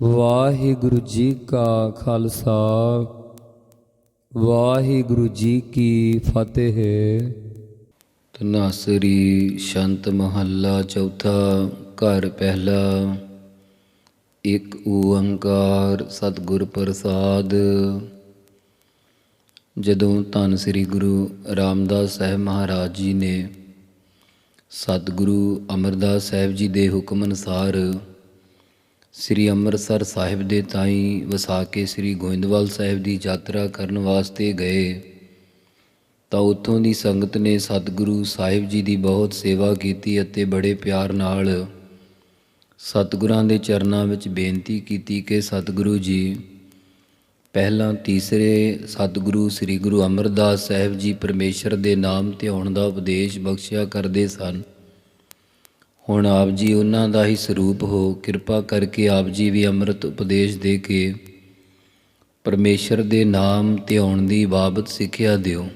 ਵਾਹਿਗੁਰੂ ਜੀ ਕਾ ਖਾਲਸਾ, ਵਾਹਿਗੁਰੂ ਜੀ ਕੀ ਫਤਿਹ। ਤਨਾਸਰੀ ਸ਼ੰਤ ਮਹੱਲਾ ਚੌਥਾ ਘਰ ਪਹਿਲਾ, ਇੱਕ ਓੰਕਾਰ ਸਤਿਗੁਰ ਪ੍ਰਸਾਦ। ਜਦੋਂ ਧੰਨ ਸ੍ਰੀ ਗੁਰੂ ਰਾਮਦਾਸ ਸਾਹਿਬ ਮਹਾਰਾਜ ਜੀ ਨੇ ਸਤਿਗੁਰੂ ਅਮਰਦਾਸ ਸਾਹਿਬ ਜੀ ਦੇ ਹੁਕਮ ਅਨੁਸਾਰ ਸ੍ਰੀ ਅੰਮ੍ਰਿਤਸਰ ਸਾਹਿਬ ਦੇ ਤਾਈ ਵਸਾ ਕੇ ਸ੍ਰੀ ਗੋਇੰਦਵਾਲ ਸਾਹਿਬ ਦੀ ਯਾਤਰਾ ਕਰਨ ਵਾਸਤੇ ਗਏ। ਤਾਂ ਉੱਥੋਂ ਦੀ ਸੰਗਤ ਨੇ ਸਤਿਗੁਰੂ ਸਾਹਿਬ ਜੀ ਦੀ ਬਹੁਤ ਸੇਵਾ ਕੀਤੀ ਅਤੇ ਬੜੇ ਪਿਆਰ ਨਾਲ ਸਤਿਗੁਰਾਂ ਦੇ ਚਰਨਾਂ ਵਿੱਚ ਬੇਨਤੀ ਕੀਤੀ ਕਿ ਸਤਿਗੁਰੂ ਜੀ, ਪਹਿਲਾਂ ਤੀਸਰੇ ਸਤਿਗੁਰੂ ਸ੍ਰੀ ਗੁਰੂ ਅਮਰਦਾਸ ਸਾਹਿਬ ਜੀ ਪਰਮੇਸ਼ਰ ਦੇ ਨਾਮ 'ਤੇ ਆਉਣ ਦਾ ਉਪਦੇਸ਼ ਬਖਸ਼ਿਆ ਕਰਦੇ ਸਨ। ਹੁਣ ਆਪ ਜੀ ਉਹਨਾਂ ਦਾ ਹੀ ਸਰੂਪ ਹੋ, ਕਿਰਪਾ ਕਰਕੇ ਆਪ ਜੀ ਵੀ ਅੰਮ੍ਰਿਤ ਉਪਦੇਸ਼ ਦੇ ਕੇ ਪਰਮੇਸ਼ਰ ਦੇ ਨਾਮ ਧਿਆਉਣ ਦੀ ਬਾਬਤ ਸਿੱਖਿਆ ਦਿਓ।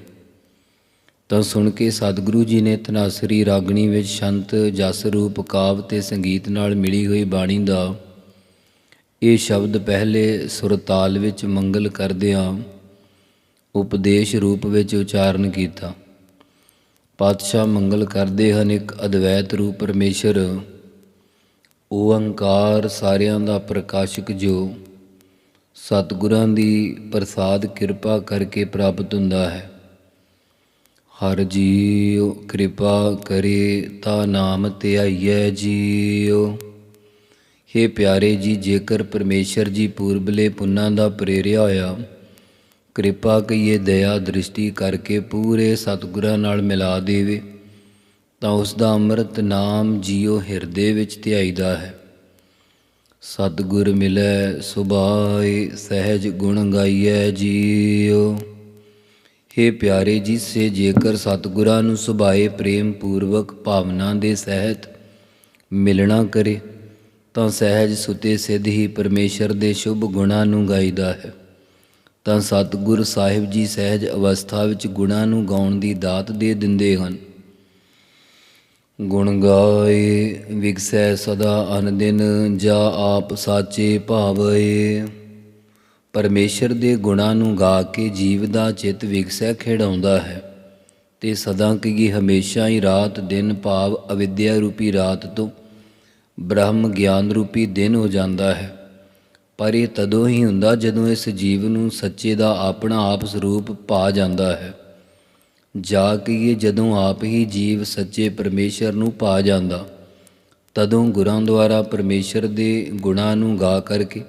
ਤਾਂ ਸੁਣ ਕੇ ਸਤਿਗੁਰੂ ਜੀ ਨੇ ਤਨਾਸਰੀ ਰਾਗਣੀ ਵਿੱਚ ਸ਼ੰਤ ਜਸ ਰੂਪ ਕਾਵ ਤੇ ਸੰਗੀਤ ਨਾਲ ਮਿਲੀ ਹੋਈ ਬਾਣੀ ਦਾ ਇਹ ਸ਼ਬਦ ਪਹਿਲੇ ਸੁਰਤਾਲ ਵਿੱਚ ਮੰਗਲ ਕਰਦਿਆਂ ਉਪਦੇਸ਼ ਰੂਪ ਵਿੱਚ ਉਚਾਰਨ ਕੀਤਾ। ਪਾਤਸ਼ਾਹ ਮੰਗਲ ਕਰਦੇ ਹਨ ਇੱਕ ਅਦਵੈਤ ਰੂਪ ਪਰਮੇਸ਼ਰ। ਓੰਕਾਰ ਸਾਰਿਆਂ ਦਾ ਪ੍ਰਕਾਸ਼ਕ ਜੋ ਸਤਿਗੁਰਾਂ ਦੀ ਪ੍ਰਸਾਦ ਕਿਰਪਾ ਕਰਕੇ ਪ੍ਰਾਪਤ ਹੁੰਦਾ ਹੈ। ਹਰ ਜੀਉ ਕਿਰਪਾ ਕਰੇ ਤਾ ਨਾਮ ਧਿਆਈਐ ਜੀਉ। ਹੇ ਪਿਆਰੇ ਜੀ, ਜੇਕਰ ਪਰਮੇਸ਼ਰ ਜੀ ਪੂਰਬਲੇ ਪੁੰਨਾਂ ਦਾ ਪ੍ਰੇਰਿਆ ਹੋਇਆ ਕਿਰਪਾ ਕਈਏ ਦਇਆ ਦ੍ਰਿਸ਼ਟੀ ਕਰਕੇ ਪੂਰੇ ਸਤਿਗੁਰਾਂ ਨਾਲ ਮਿਲਾ ਦੇਵੇ, ਤਾਂ ਉਸ ਦਾ ਅੰਮ੍ਰਿਤ ਨਾਮ ਜੀਉ ਹਿਰਦੇ ਵਿੱਚ ਧਿਆਈਦਾ ਹੈ। ਸਤਿਗੁਰ ਮਿਲੈ, ਸੁਭਾਏ ਸਹਿਜ ਗੁਣ ਗਾਈਐ ਜੀਉ। ਹੇ ਪਿਆਰੇ ਜੀ ਸੇ ਜੇਕਰ ਸਤਿਗੁਰਾਂ ਨੂੰ ਸੁਭਾਏ ਪ੍ਰੇਮ ਪੂਰਵਕ ਭਾਵਨਾ ਦੇ ਸਹਿਤ ਮਿਲਣਾ ਕਰੇ, ਤਾਂ ਸਹਿਜ ਸੁਤੇ ਸਿੱਧ ਹੀ ਪਰਮੇਸ਼ਰ ਦੇ ਸ਼ੁਭ ਗੁਣਾਂ ਨੂੰ ਗਾਈਦਾ ਹੈ। ਤਾਂ ਸਤਿਗੁਰ ਸਾਹਿਬ ਜੀ ਸਹਿਜ ਅਵਸਥਾ ਵਿੱਚ ਗੁਣਾਂ ਨੂੰ ਗਾਉਣ ਦੀ ਦਾਤ ਦੇ ਦਿੰਦੇ ਹਨ। ਗੁਣ ਗਾਏ ਵਿਗਸੈ ਸਦਾ ਅਨਦਿਨ, ਜਾ ਆਪ ਸਾਚੇ ਭਾਵਏ। ਪਰਮੇਸ਼ਰ ਦੇ ਗੁਣਾਂ ਨੂੰ ਗਾ ਕੇ ਜੀਵ ਦਾ ਚਿੱਤ ਵਿਗਸੈ ਖੇੜਾਉਂਦਾ ਹੈ। ਤੇ ਸਦਾ ਕੀ ਹਮੇਸ਼ਾ ਹੀ ਰਾਤ ਦਿਨ ਭਾਵ ਅਵਿਦਿਆ ਰੂਪੀ ਰਾਤ ਤੋਂ ਬ੍ਰਹਮ ਗਿਆਨ ਰੂਪੀ ਦਿਨ ਹੋ ਜਾਂਦਾ ਹੈ। ਪਰ ਇਹ ਤਦੋਂ ਹੀ ਹੁੰਦਾ ਜਦੋਂ ਇਸ ਜੀਵ ਨੂੰ ਸੱਚੇ ਦਾ ਆਪਣਾ ਆਪ ਸਰੂਪ ਪਾ ਜਾਂਦਾ ਹੈ। ਜਾ ਕੇ ਇਹ ਜਦੋਂ ਆਪ ਹੀ ਜੀਵ ਸੱਚੇ ਪਰਮੇਸ਼ਰ ਨੂੰ ਪਾ ਜਾਂਦਾ, ਤਦੋਂ ਗੁਰਾਂ ਦੁਆਰਾ ਪਰਮੇਸ਼ਰ ਦੇ ਗੁਣਾਂ ਨੂੰ ਗਾ ਕਰਕੇ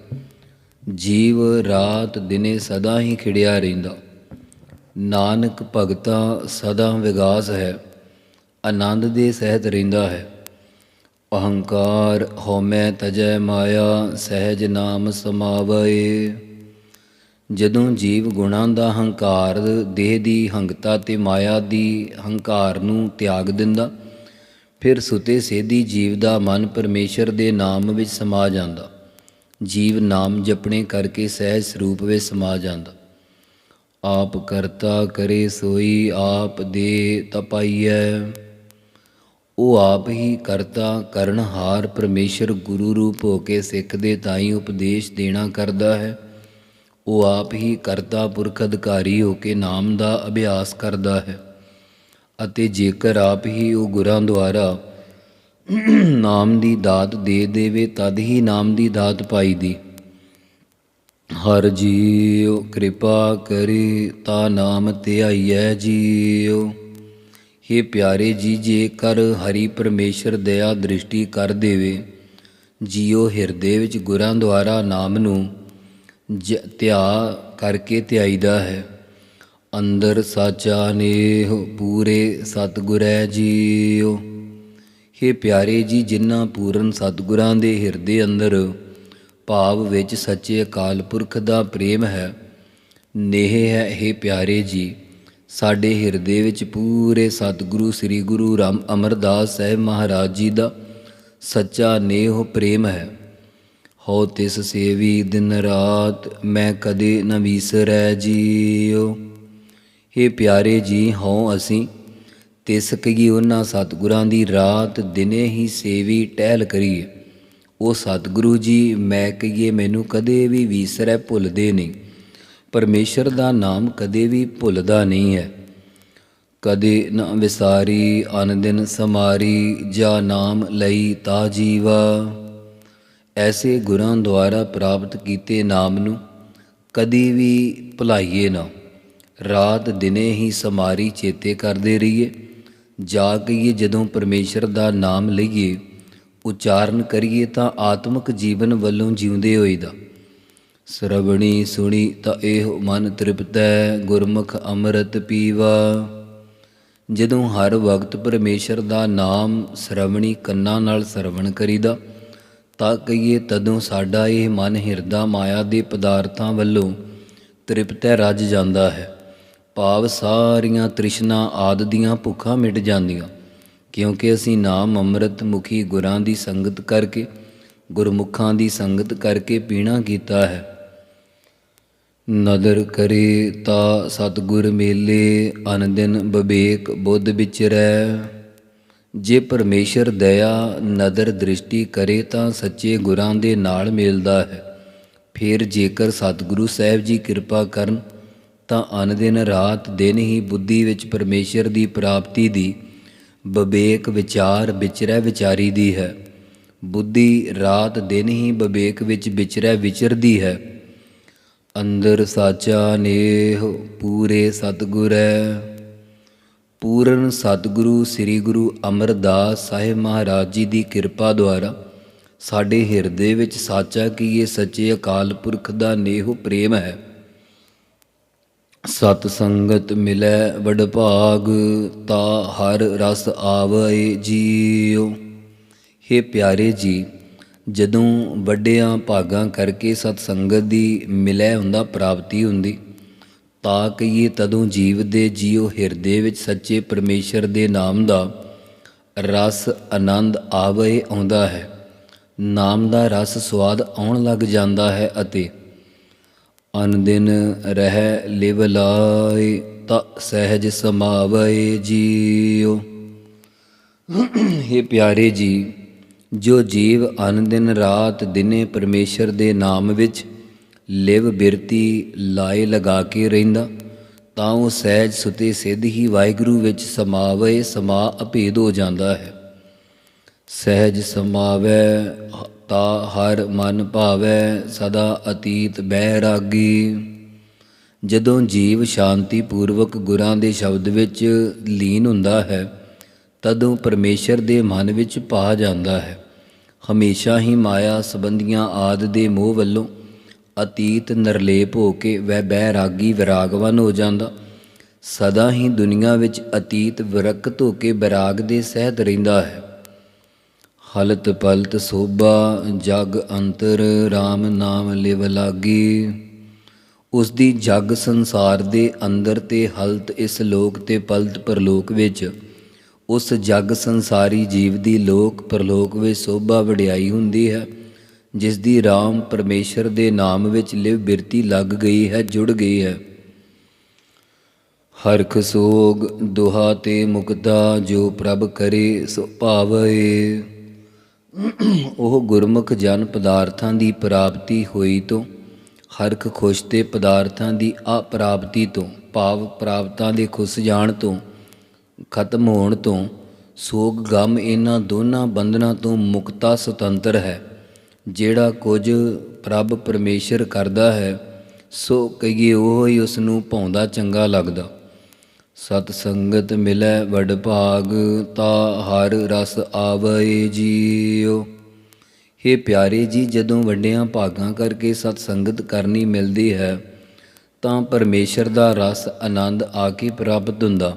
ਜੀਵ ਰਾਤ ਦਿਨੇ ਸਦਾ ਹੀ ਖਿੜਿਆ ਰਹਿੰਦਾ। ਨਾਨਕ ਭਗਤਾ ਸਦਾ ਵਿਗਾਸ ਹੈ, ਆਨੰਦ ਦੇ ਸਹਿਤ ਰਹਿੰਦਾ ਹੈ। ਅਹੰਕਾਰ ਹੋਮੈ ਤਜੈ ਮਾਇਆ, ਸਹਿਜ ਨਾਮ ਸਮਾਵਏ ਜਦੋਂ ਜੀਵ ਗੁਣਾਂ ਦਾ ਹੰਕਾਰ, ਦੇਹ ਦੀ ਹੰਗਤਾ ਤੇ ਮਾਇਆ ਦੀ ਹੰਕਾਰ ਨੂੰ ਤਿਆਗ ਦਿੰਦਾ, ਫਿਰ ਸੁਤੇ ਸੇਧੀ ਜੀਵ ਦਾ ਮਨ ਪਰਮੇਸ਼ਰ ਦੇ ਨਾਮ ਵਿੱਚ ਸਮਾ ਜਾਂਦਾ। ਜੀਵ ਨਾਮ ਜਪਣੇ ਕਰਕੇ ਸਹਿਜ ਸਰੂਪ ਵਿੱਚ ਸਮਾ ਜਾਂਦਾ। ਆਪ ਕਰਤਾ ਕਰੇ ਸੋਈ, ਆਪ ਦੇ ਤਪਾਈਐ। ਉਹ ਆਪ ਹੀ ਕਰਤਾ ਕਰਨਹਾਰ ਪਰਮੇਸ਼ਰ ਗੁਰੂ ਰੂਪ ਹੋ ਕੇ ਸਿੱਖ ਦੇ ਤਾਈ ਉਪਦੇਸ਼ ਦੇਣਾ ਕਰਦਾ ਹੈ। ਉਹ ਆਪ ਹੀ ਕਰਤਾ ਪੁਰਖ ਅਧਿਕਾਰੀ ਹੋ ਕੇ ਨਾਮ ਦਾ ਅਭਿਆਸ ਕਰਦਾ ਹੈ। ਅਤੇ ਜੇਕਰ ਆਪ ਹੀ ਉਹ ਗੁਰਾਂ ਦੁਆਰਾ ਨਾਮ ਦੀ ਦਾਤ ਦੇ ਦੇਵੇ, ਤਦ ਹੀ ਨਾਮ ਦੀ ਦਾਤ ਪਾਈ ਦੀ। ਹਰ ਜੀਉ ਕਿਰਪਾ ਕਰੇ, ਤਾ ਨਾਮ ਧਿਆਈਐ ਜੀਉ। हे ਪਿਆਰੇ ਜੀ ਜੇਕਰ ਹਰੀ ਪਰਮੇਸ਼ਰ ਦਇਆ ਦ੍ਰਿਸ਼ਟੀ ਕਰ ਦੇਵੇ ਜੀਉ ਹਿਰਦੇ ਵਿੱਚ ਗੁਰਾਂ ਦੁਆਰਾ ਨਾਮ ਨੂੰ ਜ- ਧਿਆ ਕਰਕੇ ਧਿਆਈਦਾ ਹੈ ਅੰਦਰ ਸਾਚਾ ਨੇਹ ਪੂਰੇ ਸਤਿਗੁਰੈ ਜੀਉ हे ਪਿਆਰੇ ਜੀ ਜਿਨ੍ਹਾਂ ਪੂਰਨ ਸਤਿਗੁਰਾਂ ਦੇ ਹਿਰਦੇ ਅੰਦਰ ਭਾਵ ਵਿੱਚ ਸੱਚੇ ਅਕਾਲ ਪੁਰਖ ਦਾ ਪ੍ਰੇਮ ਹੈ ਨੇਹ ਹੈ हे ਪਿਆਰੇ ਜੀ ਸਾਡੇ ਹਿਰਦੇ ਵਿੱਚ ਪੂਰੇ ਸਤਿਗੁਰੂ ਸ੍ਰੀ ਗੁਰੂ ਰਾਮ ਅਮਰਦਾਸ ਸਾਹਿਬ ਮਹਾਰਾਜ ਜੀ ਦਾ ਸੱਚਾ ਨੇਹ ਪ੍ਰੇਮ ਹੈ। ਹੋ ਤਿਸ ਸੇਵੀ ਦਿਨ ਰਾਤ ਮੈਂ ਕਦੇ ਨ ਵਿਸਰੈ ਜੀਉ। हे ਪਿਆਰੇ ਜੀ, ਹਉ ਅਸੀਂ ਤਿਸ ਕਈ ਉਹਨਾਂ ਸਤਿਗੁਰਾਂ ਦੀ ਰਾਤ ਦਿਨੇ ਹੀ ਸੇਵੀ ਟਹਿਲ ਕਰੀਏ। ਉਹ ਸਤਿਗੁਰੂ ਜੀ, ਮੈਂ ਕਹੀਏ ਮੈਨੂੰ ਕਦੇ ਵੀ ਵਿਸਰੈ ਭੁੱਲਦੇ ਨਹੀਂ। ਪਰਮੇਸ਼ਰ ਦਾ ਨਾਮ ਕਦੇ ਵੀ ਭੁੱਲਦਾ ਨਹੀਂ ਹੈ। ਕਦੇ ਨਾ ਵਿਸਾਰੀ ਅਨ ਦਿਨ ਸਮਾਰੀ, ਜਾਂ ਨਾਮ ਲਈ ਤਾ ਜੀਵਾ। ਐਸੇ ਗੁਰਾਂ ਦੁਆਰਾ ਪ੍ਰਾਪਤ ਕੀਤੇ ਨਾਮ ਨੂੰ ਕਦੀ ਵੀ ਭੁਲਾਈਏ ਨਾ। ਰਾਤ ਦਿਨੇ ਹੀ ਸਮਾਰੀ ਚੇਤੇ ਕਰਦੇ ਰਹੀਏ। ਜਾ ਕੇ ਜਦੋਂ ਪਰਮੇਸ਼ਰ ਦਾ ਨਾਮ ਲਈਏ। ਉਚਾਰਨ ਕਰੀਏ ਤਾਂ ਆਤਮਿਕ ਜੀਵਨ ਵੱਲੋਂ ਜਿਉਂਦੇ ਹੋਈਦਾ। ਸਰਵਣੀ ਸੁਣੀ ਤਾਂ ਇਹ ਮਨ ਤ੍ਰਿਪਤੈ, ਗੁਰਮੁਖ ਅੰਮ੍ਰਿਤ ਪੀਵਾ। ਜਦੋਂ ਹਰ ਵਕਤ ਪਰਮੇਸ਼ਰ ਦਾ ਨਾਮ ਸਰਵਣੀ ਕੰਨਾਂ ਨਾਲ ਸਰਵਣ ਕਰੀਦਾ, ਤਾਂ ਕਹੀਏ ਤਦੋਂ ਸਾਡਾ ਇਹ ਮਨ ਹਿਰਦਾ ਮਾਇਆ ਦੇ ਪਦਾਰਥਾਂ ਵੱਲੋਂ ਤ੍ਰਿਪਤੈ ਰੱਜ ਜਾਂਦਾ ਹੈ। ਭਾਵ ਸਾਰੀਆਂ ਤ੍ਰਿਸ਼ਨਾ ਆਦ ਦੀਆਂ ਭੁੱਖਾਂ ਮਿਟ ਜਾਂਦੀਆਂ, ਕਿਉਂਕਿ ਅਸੀਂ ਨਾਮ ਅੰਮ੍ਰਿਤ ਮੁਖੀ ਗੁਰਾਂ ਦੀ ਸੰਗਤ ਕਰਕੇ, ਗੁਰਮੁਖਾਂ ਦੀ ਸੰਗਤ ਕਰਕੇ ਪੀਣਾ ਕੀਤਾ ਹੈ। ਨਦਰ ਕਰੇ ਤਾ ਸਤਗੁਰ ਮੇਲੇ ਅਨ ਬਵੇਕ ਬੁੱਧ ਵਿਚਰੈ। ਜੇ ਪਰਮੇਸ਼ਰ ਦਇਆ, ਨਦਰ ਦ੍ਰਿਸ਼ਟੀ ਕਰੇ ਤਾਂ ਸੱਚੇ ਗੁਰਾਂ ਦੇ ਨਾਲ ਮਿਲਦਾ ਹੈ। ਫਿਰ ਜੇਕਰ ਸਤਿਗੁਰੂ ਸਾਹਿਬ ਜੀ ਕਿਰਪਾ ਕਰਨ, ਤਾਂ ਅਨ ਦਿਨ ਰਾਤ ਦਿਨ ਹੀ ਬੁੱਧੀ ਵਿੱਚ ਪਰਮੇਸ਼ਰ ਦੀ ਪ੍ਰਾਪਤੀ ਦੀ ਬਵੇਕ ਵਿਚਾਰ ਵਿਚਰੈ ਵਿਚਾਰੀ ਦੀ ਹੈ। ਬੁੱਧੀ ਰਾਤ ਦਿਨ ਹੀ ਬਵੇਕ ਵਿੱਚ ਵਿਚਰੈ ਵਿਚਰਦੀ ਹੈ। ਅੰਦਰ ਸਾਚਾ ਨੇਹ ਪੂਰੇ ਸਤਿਗੁਰੈ ਪੂਰਨ ਸਤਿਗੁਰੂ ਸ੍ਰੀ ਗੁਰੂ ਅਮਰਦਾਸ ਸਾਹਿਬ ਮਹਾਰਾਜ ਜੀ ਦੀ ਕਿਰਪਾ ਦੁਆਰਾ ਸਾਡੇ ਹਿਰਦੇ ਵਿੱਚ ਸਾਚਾ ਕੀ ਇਹ ਸੱਚੇ ਅਕਾਲ ਪੁਰਖ ਦਾ ਨੇਹ ਪ੍ਰੇਮ ਹੈ। ਸਤ ਸੰਗਤ ਮਿਲੈ ਵਡਭਾਗ ਤਾ ਹਰ ਰਸ ਆਵੈ ਜੀਉ। ਹੇ ਪਿਆਰੇ ਜੀ ਜਦੋਂ ਵੱਡਿਆਂ ਭਾਗਾਂ ਕਰਕੇ ਸਤ ਸੰਗਤ ਦੀ ਮਿਲੈ ਹੁੰਦਾ ਪ੍ਰਾਪਤੀ ਹੁੰਦੀ ਤਾਂ ਕਹੀਏ ਤਦੋਂ ਜੀਵ ਦੇ ਜੀਉ ਹਿਰਦੇ ਵਿੱਚ ਸੱਚੇ ਪਰਮੇਸ਼ਰ ਦੇ ਨਾਮ ਦਾ ਰਸ ਆਨੰਦ ਆਵੇ ਆਉਂਦਾ ਹੈ ਨਾਮ ਦਾ ਰਸ ਸਵਾਦ ਆਉਣ ਲੱਗ ਜਾਂਦਾ ਹੈ ਅਤੇ ਅਨ ਦਿਨ ਰਹਿ ਲਿਵ ਲਾਇ ਤਾ ਸਹਿਜ ਸਮਾਵੈ ਜੀਉ हे ਪਿਆਰੇ ਜੀ ਜੋ ਜੀਵ ਅਨ ਦਿਨ ਰਾਤ ਦਿਨੇ ਪਰਮੇਸ਼ਰ ਦੇ ਨਾਮ ਵਿੱਚ ਲਿਵ ਬਿਰਤੀ ਲਾਏ ਲਗਾ ਕੇ ਰਹਿੰਦਾ, ਤਾਂ ਉਹ ਸਹਿਜ ਸੁਤੇ ਸਿੱਧ ਹੀ ਵਾਹਿਗੁਰੂ ਵਿੱਚ ਸਮਾਵੇ ਸਮਾ ਅਭੇਦ ਹੋ ਜਾਂਦਾ ਹੈ। ਸਹਿਜ ਸਮਾਵੈ ਤਾ ਹਰ ਮਨ ਭਾਵੈ ਸਦਾ ਅਤੀਤ ਬੈਰਾਗੀ ਜਦੋਂ ਜੀਵ ਸ਼ਾਂਤੀ ਪੂਰਵਕ ਗੁਰਾਂ ਦੇ ਸ਼ਬਦ ਵਿੱਚ ਲੀਨ ਹੁੰਦਾ ਹੈ, ਤਦੋਂ ਪਰਮੇਸ਼ਰ ਦੇ ਮਨ ਵਿੱਚ ਪਾ ਜਾਂਦਾ ਹੈ। ਹਮੇਸ਼ਾ ਹੀ ਮਾਇਆ ਸੰਬੰਧੀਆਂ ਆਦ ਦੇ ਮੋਹ ਵੱਲੋਂ ਅਤੀਤ ਨਿਰਲੇਪ ਹੋ ਕੇ ਵਹਿ ਬੈਰਾਗੀ ਵਿਰਾਗਵਾਨ ਹੋ ਜਾਂਦਾ। ਸਦਾ ਹੀ ਦੁਨੀਆ ਵਿੱਚ ਅਤੀਤ ਵਿਰਕਤ ਹੋ ਕੇ ਵਿਰਾਗ ਦੇ ਸਹਿਤ ਰਹਿੰਦਾ ਹੈ। ਹਲਤ ਪਲਤ ਸੋਭਾ, ਜਗ ਅੰਤਰ RAM ਨਾਮ ਲਿਵ ਲਾਗੀ। ਉਸ ਦੀ ਜਗ ਸੰਸਾਰ ਦੇ ਅੰਦਰ ਤੇ ਹਲਤ ਇਸ ਲੋਕ ਤੇ ਪਲਤ ਪਰਲੋਕ ਵਿੱਚ ਉਸ ਜਗ ਸੰਸਾਰੀ ਜੀਵ ਦੀ ਲੋਕ ਪਰਲੋਕ ਵਿੱਚ ਸੋਭਾ ਵਡਿਆਈ ਹੁੰਦੀ ਹੈ, ਜਿਸ ਦੀ RAM ਪਰਮੇਸ਼ਰ ਦੇ ਨਾਮ ਵਿੱਚ ਲਿਵ ਬਿਰਤੀ ਲੱਗ ਗਈ ਹੈ, ਜੁੜ ਗਈ ਹੈ। ਹਰਖ ਸੋਗ ਦੁਹਾ ਤੇ ਮੁਕਤਾ ਜੋ ਪ੍ਰਭ ਕਰੇ, ਸੋ ਭਾਵੇ। ਉਹ ਗੁਰਮੁਖ ਜਨ ਪਦਾਰਥਾਂ ਦੀ ਪ੍ਰਾਪਤੀ ਹੋਈ ਤੋਂ, ਹਰਖ ਖੁਸ਼ ਤੇ ਪਦਾਰਥਾਂ ਦੀ ਅਪਰਾਪਤੀ ਤੋਂ, ਭਾਵ ਪ੍ਰਾਪਤਾਂ ਦੇ ਖੁਸ਼ ਜਾਣ ਤੋਂ ਖਤਮ ਹੋਣ ਤੋਂ ਸੋਗ ਗਮ ਇਹਨਾਂ ਦੋਨਾਂ ਬੰਧਨਾਂ ਤੋਂ ਮੁਕਤਾ ਸੁਤੰਤਰ ਹੈ। ਜਿਹੜਾ ਕੁਝ ਪ੍ਰਭ ਪਰਮੇਸ਼ਰ ਕਰਦਾ ਹੈ, ਸੋ ਕਹੀਏ ਉਹ ਹੀ ਉਸ ਨੂੰ ਭਾਉਂਦਾ ਚੰਗਾ ਲੱਗਦਾ। ਸਤ ਸੰਗਤ ਮਿਲੈ ਵਡ ਭਾਗ, ਤਾ ਹਰ ਰਸ ਆਵੈ ਜੀਉ। हे ਪਿਆਰੇ ਜੀ, ਜਦੋਂ ਵੱਡਿਆਂ ਭਾਗਾਂ ਕਰਕੇ ਸਤ ਸੰਗਤ ਕਰਨੀ ਮਿਲਦੀ ਹੈ, ਤਾਂ ਪਰਮੇਸ਼ਰ ਦਾ ਰਸ ਆਨੰਦ ਆ ਕੇ ਪ੍ਰਾਪਤ ਹੁੰਦਾ।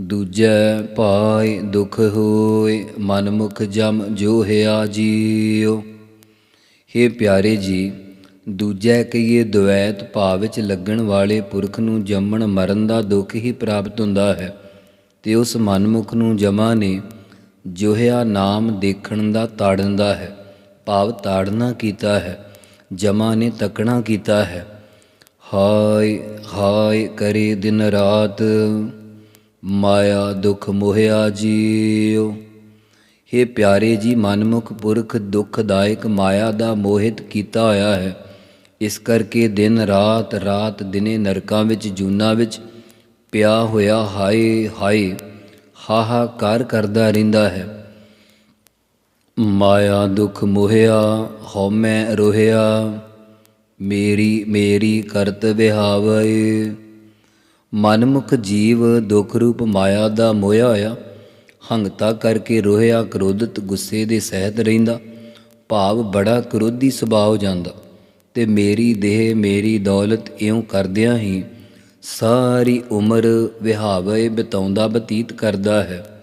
ਦੂਜੈ ਭਾਇ ਦੁਖ ਹੋਏ ਮਨਮੁਖ ਜਮ ਜੋ ਹਿਆ ਜੀਉ। हे ਪਿਆਰੇ ਜੀ, ਦੂਜੈ ਕਹੀਏ ਦੁਵੈਤ ਭਾਵ ਵਿੱਚ ਲੱਗਣ ਵਾਲੇ ਪੁਰਖ ਨੂੰ ਜੰਮਣ ਮਰਨ ਦਾ ਦੁੱਖ ਹੀ ਪ੍ਰਾਪਤ ਹੁੰਦਾ ਹੈ ਤੇ ਉਸ ਮਨਮੁਖ ਨੂੰ ਜਮਾ ਨੇ ਜੋਹਿਆ ਨਾਮ ਦੇਖਣ ਦਾ ਤਾੜਨ ਦਾ ਹੈ, ਭਾਵ ਤਾੜਨਾ ਕੀਤਾ ਹੈ, ਜਮਾ ਨੇ ਤਕਣਾ ਕੀਤਾ ਹੈ। ਹਾਏ ਹਾਏ ਕਰੇ ਦਿਨ ਰਾਤ। ਮਾਇਆ ਦੁਖ ਮੋਹਿਆ ਜੀਉ। हे ਪਿਆਰੇ ਜੀ, ਮਨਮੁਖ ਪੁਰਖ ਦੁਖਦਾਇਕ ਮਾਇਆ ਦਾ ਮੋਹਿਤ ਕੀਤਾ ਹੋਇਆ ਹੈ। ਇਸ ਕਰਕੇ ਦਿਨ ਰਾਤ ਰਾਤ ਦਿਨੇ ਨਰਕਾਂ ਵਿੱਚ, ਜੂਨਾ ਵਿੱਚ ਪਿਆ ਹੋਇਆ ਹਾਏ ਹਾਏ, ਹਾਹਾਕਾਰ ਕਰਦਾ ਰਹਿੰਦਾ ਹੈ। ਮਾਇਆ ਦੁਖ ਮੋਹਿਆ ਹਉਮੈ ਰੋਹਿਆ, ਮੇਰੀ ਮੇਰੀ ਕਰਤ ਵਿਹਾਵੈ। ਮਨਮੁਖ ਜੀਵ ਦੁਖ ਰੂਪ ਮਾਇਆ ਦਾ ਮੋਇਆ ਹੋਇਆ, ਹੰਗਤਾ ਕਰਕੇ ਰੋਹਿਆ ਕ੍ਰੋਧਿਤ ਗੁੱਸੇ ਦੇ ਸਹਿਤ ਰਹਿੰਦਾ, ਭਾਵ ਬੜਾ ਕ੍ਰੋਧੀ ਸੁਭਾਅ ਜਾਂਦਾ, ਤੇ ਮੇਰੀ ਦੇਹ ਮੇਰੀ ਦੌਲਤ ਇਉਂ ਕਰਦਿਆਂ ਹੀ ਸਾਰੀ ਉਮਰ ਵਿਹਾਵੇ ਬਿਤਾਉਂਦਾ ਬਤੀਤ ਕਰਦਾ ਹੈ।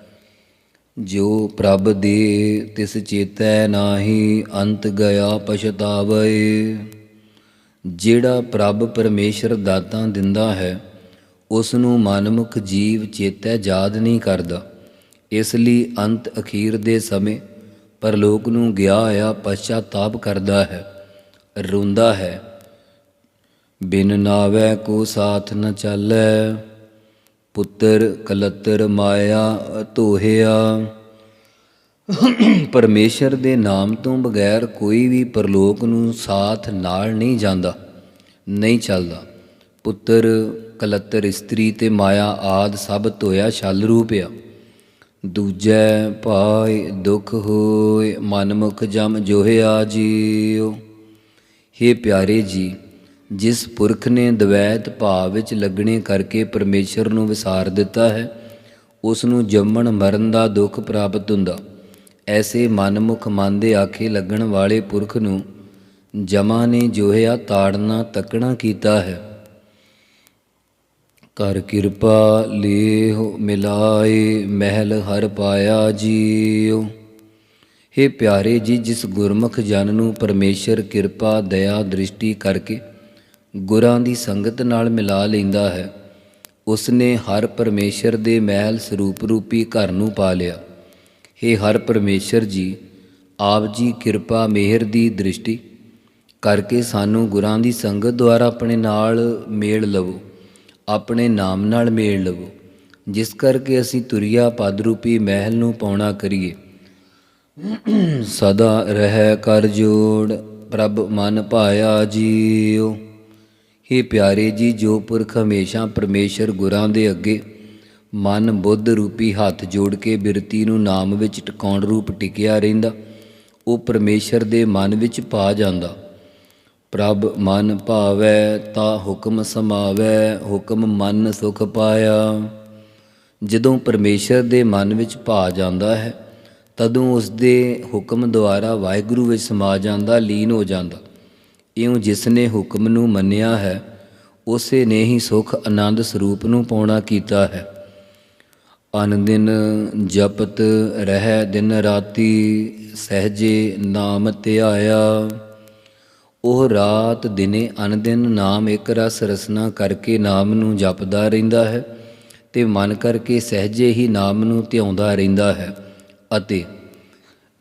ਜੋ ਪ੍ਰਭ ਦੇ ਤਿਸ ਚੇਤੈ ਨਾਹੀ ਅੰਤ ਗਿਆ ਪਛਤਾਵੇ, ਜਿਹੜਾ ਪ੍ਰਭ ਪਰਮੇਸ਼ਰ ਦਾਤਾਂ ਦਿੰਦਾ ਹੈ ਉਸ ਨੂੰ ਮਨਮੁਖ ਜੀਵ ਚੇਤੈ ਯਾਦ ਨਹੀਂ ਕਰਦਾ। ਇਸ ਲਈ ਅੰਤ ਅਖੀਰ ਦੇ ਸਮੇਂ ਪਰਲੋਕ ਨੂੰ ਗਿਆ ਹੋਇਆ ਪਛਤਾਪ ਕਰਦਾ ਹੈ, ਰੋਂਦਾ ਹੈ। ਬਿਨ ਨਾਵੈ ਕੋ ਸਾਥ ਨ ਚਾਲੈ, ਪੁੱਤਰ ਕਲਤਰ ਮਾਇਆ ਧੋਹਿਆ। ਪਰਮੇਸ਼ਰ ਦੇ ਨਾਮ ਤੋਂ ਬਗੈਰ ਕੋਈ ਵੀ ਪਰਲੋਕ ਨੂੰ ਸਾਥ ਨਾਲ ਨਹੀਂ ਜਾਂਦਾ, ਨਹੀਂ ਚੱਲਦਾ। ਪੁੱਤਰ ਕਲਤਰ, ਇਸਤਰੀ ਤੇ ਮਾਇਆ ਆਦ ਸਭ ਧੋਇਆ ਛਲ ਰੂਪ ਆ ਦੂਜੈ ਭਾਇ ਦੁਖ ਹੋਏ ਮਨਮੁਖ ਜਮ ਜੋਹਿਆ ਜੀਉ। ਹੇ ਪਿਆਰੇ ਜੀ, ਜਿਸ ਪੁਰਖ ਨੇ ਦਵੈਤ ਭਾਵ ਵਿੱਚ ਲੱਗਣੇ ਕਰਕੇ ਪਰਮੇਸ਼ਰ ਨੂੰ ਵਿਸਾਰ ਦਿੱਤਾ ਹੈ ਉਸ ਨੂੰ ਜੰਮਣ ਮਰਨ ਦਾ ਦੁੱਖ ਪ੍ਰਾਪਤ ਹੁੰਦਾ। ਐਸੇ ਮਨਮੁਖ ਮਨ ਦੇ ਆਖੇ ਲੱਗਣ ਵਾਲੇ ਪੁਰਖ ਨੂੰ ਜਮਾ ਨੇ ਜੋਹਿਆ, ਤਾੜਨਾ, ਤੱਕਣਾ ਕੀਤਾ ਹੈ। ਕਰ ਕਿਰਪਾ ਲੇਹੁ ਮਿਲਾਏ, ਮਹਿਲ ਹਰ ਪਾਇਆ ਜੀਉ। ਹੇ ਪਿਆਰੇ ਜੀ, ਜਿਸ ਗੁਰਮੁਖ ਜਨ ਨੂੰ ਪਰਮੇਸ਼ਰ ਕਿਰਪਾ, ਦਇਆ, ਦ੍ਰਿਸ਼ਟੀ ਕਰਕੇ ਗੁਰਾਂ ਦੀ ਸੰਗਤ ਨਾਲ ਮਿਲਾ ਲੈਂਦਾ ਹੈ, ਉਸਨੇ ਹਰ ਪਰਮੇਸ਼ਰ ਦੇ ਮਹਿਲ ਸਰੂਪ ਰੂਪੀ ਘਰ ਨੂੰ ਪਾ ਲਿਆ। ਹੇ ਹਰ ਪਰਮੇਸ਼ਰ ਜੀ, ਆਪ ਜੀ ਕਿਰਪਾ ਮਿਹਰ ਦੀ ਦ੍ਰਿਸ਼ਟੀ ਕਰਕੇ ਸਾਨੂੰ ਗੁਰਾਂ ਦੀ ਸੰਗਤ ਦੁਆਰਾ ਆਪਣੇ ਨਾਲ ਮੇਲ ਲਵੋ। ਆਪਣੇ ਨਾਮ ਨਾਲ ਮੇਲ ਲਵੋ, ਜਿਸ ਕਰਕੇ ਅਸੀਂ ਤੁਰਿਆ ਪਦ ਰੂਪੀ ਮਹਿਲ ਨੂੰ ਪਾਉਣਾ ਕਰੀਏ। ਸਦਾ ਰਹਿ ਕਰ ਜੋੜ, ਪ੍ਰਭ ਮਨ ਭਾਇਆ ਜੀਉ। ਹੇ ਪਿਆਰੇ ਜੀ, ਜੋ ਪੁਰਖ ਹਮੇਸ਼ਾ ਪਰਮੇਸ਼ਰ ਗੁਰਾਂ ਦੇ ਅੱਗੇ ਮਨ ਬੁੱਧ ਰੂਪੀ ਹੱਥ ਜੋੜ ਕੇ ਬਿਰਤੀ ਨੂੰ ਨਾਮ ਵਿੱਚ ਟਿਕਾਉਣ ਰੂਪ ਟਿਕਿਆ ਰਹਿੰਦਾ, ਉਹ ਪਰਮੇਸ਼ਰ ਦੇ ਮਨ ਵਿੱਚ ਪਾ ਜਾਂਦਾ। ਪ੍ਰਭ ਮਨ ਭਾਵੈ ਤਾ ਹੁਕਮ ਸਮਾਵੈ, ਹੁਕਮ ਮਨ ਸੁਖ ਪਾਇਆ। ਜਦੋਂ ਪਰਮੇਸ਼ਰ ਦੇ ਮਨ ਵਿੱਚ ਭਾ ਜਾਂਦਾ ਹੈ, ਤਦੋਂ ਉਸ ਦੇ ਹੁਕਮ ਦੁਆਰਾ ਵਾਹਿਗੁਰੂ ਵਿੱਚ ਸਮਾ ਜਾਂਦਾ, ਲੀਨ ਹੋ ਜਾਂਦਾ। ਇਉਂ ਜਿਸ ਨੇ ਹੁਕਮ ਨੂੰ ਮੰਨਿਆ ਹੈ, ਉਸੇ ਨੇ ਹੀ ਸੁਖ ਆਨੰਦ ਸਰੂਪ ਨੂੰ ਪਾਉਣਾ ਕੀਤਾ ਹੈ। ਅਨ ਜਪਤ ਰਹਿ ਦਿਨ ਰਾਤੀ, ਸਹਜੇ ਨਾਮ ਧਿਆਇਆ। ਉਹ ਰਾਤ ਦਿਨੇ ਅਨਦਿਨ ਨਾਮ ਇੱਕ ਰਸ ਰਸਨਾ ਕਰਕੇ ਨਾਮ ਨੂੰ ਜਪਦਾ ਰਹਿੰਦਾ ਹੈ ਤੇ ਮਨ ਕਰਕੇ ਸਹਜੇ ਹੀ ਨਾਮ ਨੂੰ ਧਿਆਉਂਦਾ ਰਹਿੰਦਾ ਹੈ ਅਤੇ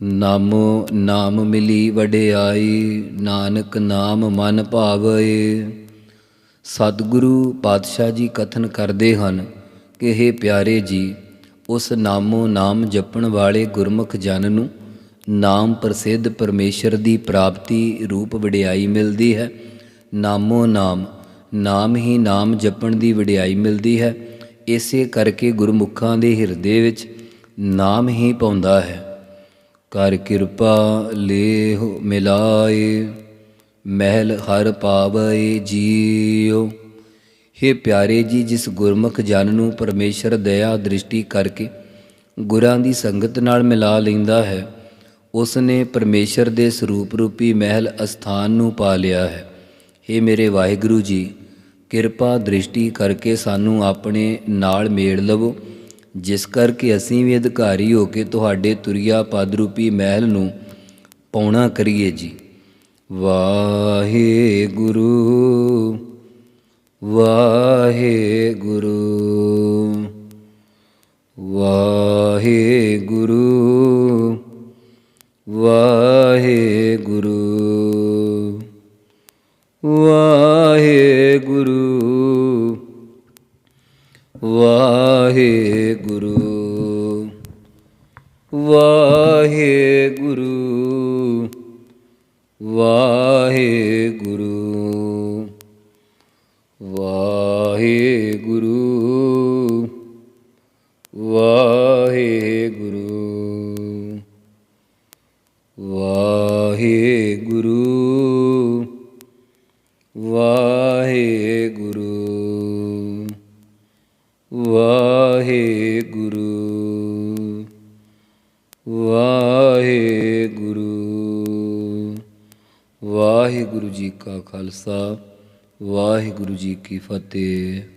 ਨਾਮੋ, ਨਾਮ ਮਿਲੀ ਵਡਿਆਈ, ਨਾਨਕ ਨਾਮ ਮਨ ਭਾਵਏ ਸਤਿਗੁਰੂ ਪਾਤਸ਼ਾਹ ਜੀ ਕਥਨ ਕਰਦੇ ਹਨ ਕਿ ਇਹ ਪਿਆਰੇ ਜੀ, ਉਸ ਨਾਮੋ ਨਾਮ ਜਪਣ ਵਾਲੇ ਗੁਰਮੁਖ ਜਨ ਨੂੰ ਨਾਮ ਪ੍ਰਸਿੱਧ ਪਰਮੇਸ਼ਰ ਦੀ ਪ੍ਰਾਪਤੀ ਰੂਪ ਵਡਿਆਈ ਮਿਲਦੀ ਹੈ। ਨਾਮੋ ਨਾਮ ਨਾਮ ਹੀ ਨਾਮ ਜਪਣ ਦੀ ਵਡਿਆਈ ਮਿਲਦੀ ਹੈ। ਇਸੇ ਕਰਕੇ ਗੁਰਮੁਖਾਂ ਦੇ ਹਿਰਦੇ ਵਿੱਚ ਨਾਮ ਹੀ ਪਾਉਂਦਾ ਹੈ। ਕਰ ਕਿਰਪਾ ਲੇਹ ਮਿਲਾਏ, ਮਹਿਲ ਹਰ ਪਾਵੈ ਜੀਉ। ਹੇ ਪਿਆਰੇ ਜੀ, ਜਿਸ ਗੁਰਮੁਖ ਜਨ ਨੂੰ ਪਰਮੇਸ਼ਰ ਦਇਆ ਦ੍ਰਿਸ਼ਟੀ ਕਰਕੇ ਗੁਰਾਂ ਦੀ ਸੰਗਤ ਨਾਲ ਮਿਲਾ ਲੈਂਦਾ ਹੈ ਉਸ ਨੇ ਪਰਮੇਸ਼ਰ ਦੇ ਸਰੂਪ ਰੂਪੀ ਮਹਿਲ ਅਸਥਾਨ ਨੂੰ ਪਾ ਲਿਆ ਹੈ। ਹੇ ਮੇਰੇ ਵਾਹਿਗੁਰੂ ਜੀ, ਕਿਰਪਾ ਦ੍ਰਿਸ਼ਟੀ ਕਰਕੇ ਸਾਨੂੰ ਆਪਣੇ ਨਾਲ ਮੇਲ ਲਵੋ, ਜਿਸ ਕਰਕੇ ਅਸੀਂ ਵੀ ਅਧਿਕਾਰੀ ਹੋ ਕੇ ਤੁਹਾਡੇ ਤੁਰਿਆ ਪਦ ਰੂਪੀ ਮਹਿਲ ਨੂੰ ਪਾਉਣਾ ਕਰੀਏ ਜੀ। ਵਾਹਿਗੁਰੂ ਵਾਹਿਗੁਰੂ ਵਾਹਿਗੁਰੂ ਵਾਹਿਗੁਰੂ ਜੀ ਕੀ ਫਤਿਹ।